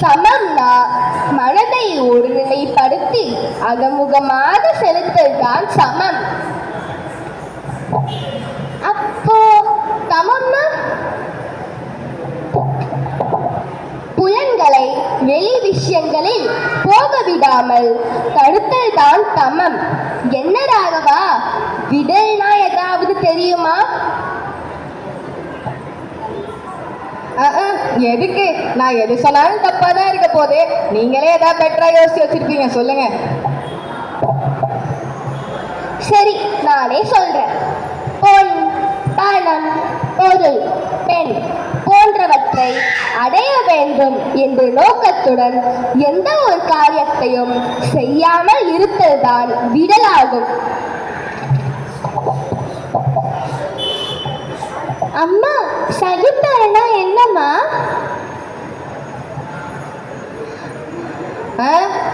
சமம்னா மனதை ஒருநிலைப்படுத்தி அகமுகமாக செலுத்தல் தான் சமம். அப்போ சமம்னா புலன்களை வெளி விஷயங்களில் போக விடாமல் தடுத்தல் தான் தமம் என்ன ராகவா விடல்னா ஏதாவது தெரியுமா? எதுக்கு? நான் எது சொன்னாலும் தப்பா தான் இருக்க போது நீங்களே ஏதாவது பெட்டரா யோசிச்சு வச்சிருப்பீங்க. சொல்லுங்க. சரி நானே சொல்றேன். பொன் பணம் பொருள் பெண் போன்றவற்றை அடைய வேண்டும் என்ற நோக்கத்துடன் எந்த ஒரு காரியத்தையும் செய்யாமல் இருத்தல்தான் விடலாகும். அம்மா சகித்தல்னா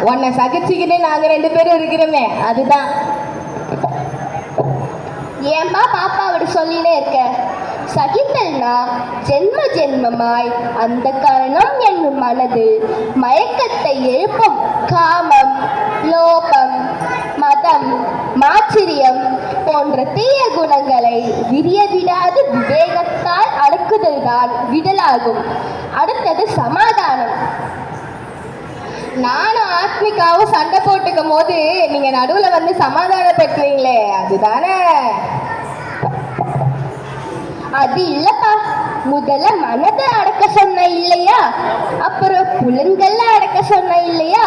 உன்னை சகிச்சுக்கிட்டு நாங்க ரெண்டு பேரும் இருக்கிறோமே அதுதான். ஏன்பா பாப்பா அவர் சொல்லினே இருக்க? சகித்தல்னா ஜென்ம ஜென்மமாய் அந்த கரணம் என்னும் மனதில் மயக்கத்தை எழுப்பும் காமம் லோபம் மதம் மாச்சரியம் போன்ற தீய குணங்களை விரிய விடாது விவேகத்தால் அடக்குதல்தான் விடலாகும். அடுத்தது சமாதானம். நானும் ஆத்மிகாவும் சண்டை போட்டுக்கும் போது நீங்க நடுவுல வந்து சமாதானப்படுத்துறீங்களே அதுதானே? அது இல்லப்பா. முதல்ல மனதை அடக்க சொன்ன இல்லையா? அப்புறம் புலன்கள்ல அடக்க சொன்ன இல்லையா?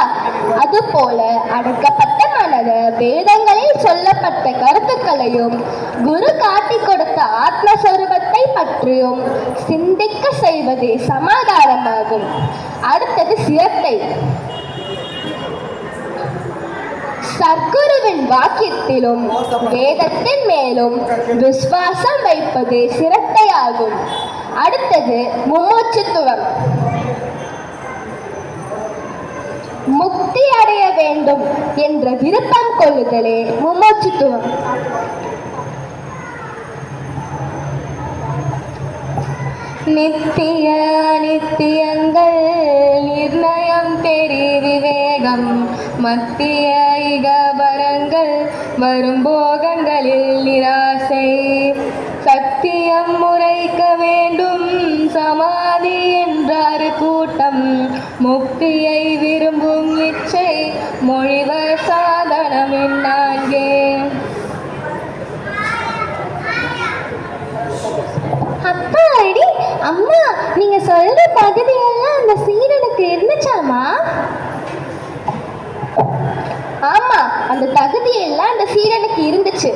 அது போல அடக்கப்பட்ட மனதை வேதங்களில் சொல்லப்பட்ட கருத்துக்களையும் குரு காட்டி கொடுத்த ஆத்மஸ்வரூபத்தை பற்றியும் சிந்திக்க செய்வதே சமாதானமாகும். அடுத்தது சிரத்தை. சர்க்குருவின் வாக்கியத்திலும் வேதத்தின் மேலும் விசுவாசம் வைப்பது சிரத்தையாகும். அடுத்தது மும்மூச்சுத்துவம். முக்தி அடைய வேண்டும் என்ற விருப்பம் கொள்ளுதலே மும்மூச்சுத்துவம். நித்திய நித்தியங்கள் நிர்ணயம் தெரி விவேகம். மத்திய இகபரங்கள் வரும் போகங்களில் நிராசை. சத்தியம் முறைக்க வேண்டும் சமாதி என்றார் கூட்டம். முக்தியை அம்மா நீங்க சொல்ற பகுதியெல்லாம் அந்த சீரனுக்கு இருந்துச்சாமா ஆமா அந்த தகுதியெல்லாம் அந்த சீரனுக்கு இருந்துச்சு.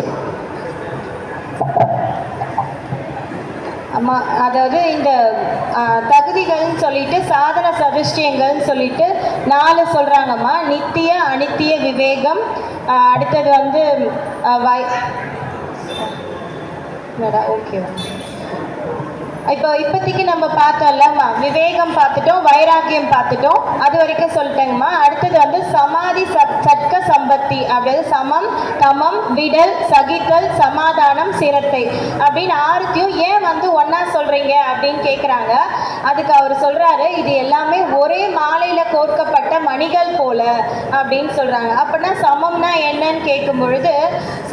அம்மா அதாவது இந்த தகுதிகள்னு சொல்லிட்டு சாதன சதுஷ்டியங்கள்னு சொல்லிட்டு நாலு சொல்கிறாங்கம்மா நித்திய அனித்திய விவேகம். அடுத்தது வந்து ஆ, வை? இப்போ இப்போதைக்கு நம்ம பார்த்தோம்லம்மா விவேகம் பார்த்துட்டோம் வைராக்கியம் பார்த்துட்டோம். அது வரைக்கும் சொல்லிட்டேங்கம்மா. அடுத்தது வந்து சமாதி சப் சம்பத்தி அதாவது சமம் தமம் விடல் சகித்தல் சமாதானம் சிரத்தை அப்படின்னு ஆறுத்தையும் ஏன் வந்து ஒன்றா சொல்கிறீங்க அப்படின்னு கேட்குறாங்க அதுக்கு அவர் சொல்கிறாரு இது எல்லாமே ஒரே மாலையில் கோர்க்கப்பட்ட மணிகள் போல அப்படின்னு சொல்கிறாங்க அப்படின்னா சமம்னா என்னன்னு கேட்கும் பொழுது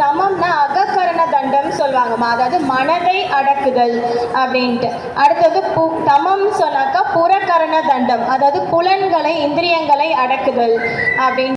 சமம்னா அகக்கரண தண்டம் சொல்லுவாங்கம்மா. அதாவது மனதை அடக்குதல் அப்படின்ட்டு. அடுத்தது பு தமம் சொன்னாக்கா புறக்கரண தண்டம். அதாவது புலன்களை இந்திரியங்களை அடக்குதல் அப்படின்னு